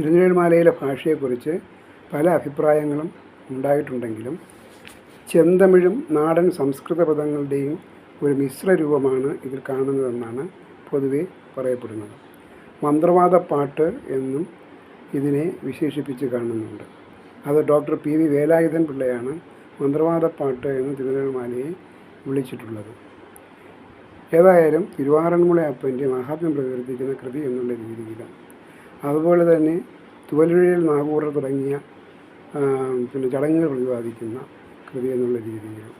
തിരുനെൽമാലയിലെ ഭാഷയെക്കുറിച്ച് പല അഭിപ്രായങ്ങളും ഉണ്ടായിട്ടുണ്ടെങ്കിലും ചെന്തമിഴും നാടൻ സംസ്കൃത പദങ്ങളുടെയും ഒരു മിശ്ര രൂപമാണ് ഇതിൽ കാണുന്നതെന്നാണ് പൊതുവെ പറയപ്പെടുന്നത്. മന്ത്രവാദ പാട്ട് എന്നും ഇതിനെ വിശേഷിപ്പിച്ച് കാണുന്നുണ്ട്. അത് ഡോക്ടർ പി വി വേലായുധൻ പിള്ളയാണ് മന്ത്രവാദ പാട്ട് എന്ന് തിരുനെൽമാലയെ വിളിച്ചിട്ടുള്ളത്. ഏതായാലും തിരുവാറന്മുള അപ്പന്റെ മഹാത്മ്യം പ്രകീർത്തിക്കുന്ന കൃതി എന്നുള്ള രീതിയിലാണ് അതുപോലെ തന്നെ തുവലുഴയിൽ നാഗൂറ തുടങ്ങിയ പിന്നെ ചടങ്ങുകൾ പ്രതിപാദിക്കുന്ന കൃതി എന്നുള്ള രീതിയിലും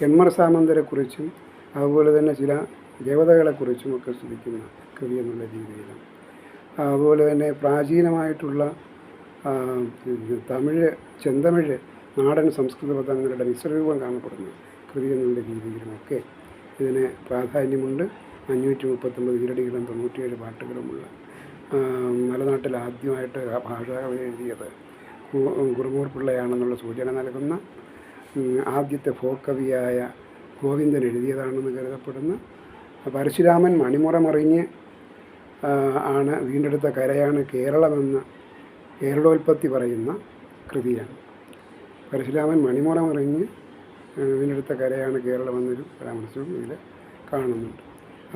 എൺമർ സാമന്തരെക്കുറിച്ചും അതുപോലെ തന്നെ ചില ദേവതകളെക്കുറിച്ചും ഒക്കെ ശ്രദ്ധിക്കുന്ന കൃതി എന്നുള്ള രീതിയിലും അതുപോലെ തന്നെ പ്രാചീനമായിട്ടുള്ള തമിഴ് ചെന്തമിഴ് നാടൻ സംസ്കൃത പദങ്ങളുടെ മിശ്രരൂപം കാണപ്പെടുന്ന കൃതി എന്നുള്ള രീതിയിലുമൊക്കെ ഇതിന് പ്രാധാന്യമുണ്ട്. അഞ്ഞൂറ്റി മുപ്പത്തൊമ്പത് ഈരടികളും തൊണ്ണൂറ്റിയേഴ് പാട്ടുകളുമുള്ള മലനാട്ടിൽ ആദ്യമായിട്ട് ഭാഷ എഴുതിയത്. കു- കുറുമൂർ പിള്ളയാണെന്നുള്ള സൂചന നൽകുന്ന ആദ്യത്തെ ഫോക്ക് കവിയായ ഗോവിന്ദൻ എഴുതിയതാണെന്ന് കരുതപ്പെടുന്ന പരശുരാമൻ മണിമുറ മറിഞ്ഞ് ആണ് വീണ്ടെടുത്ത കരയാണ് കേരളമെന്ന് കേരളോൽപ്പത്തി പറയുന്ന കൃതിയാണ്. പരശുരാമൻ മണിമുറ മറിഞ്ഞ് വീണ്ടെടുത്ത കരയാണ് കേരളമെന്നൊരു പരാമർശവും ഇതിൽ കാണുന്നുണ്ട്.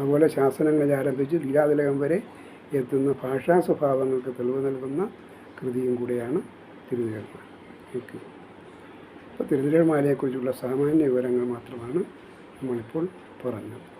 അതുപോലെ ശാസനങ്ങളിൽ ആരംഭിച്ച് ലീലാതിലകം വരെ എത്തുന്ന ഭാഷാ സ്വഭാവങ്ങൾക്ക് തെളിവ് നൽകുന്ന കൃതിയും കൂടെയാണ് തിരുനിഴൽമാല ഓക്കെ അപ്പോൾ തിരുനിഴൽമാലയെക്കുറിച്ചുള്ള സാമാന്യ വിവരങ്ങൾ മാത്രമാണ് നമ്മളിപ്പോൾ പറഞ്ഞത്.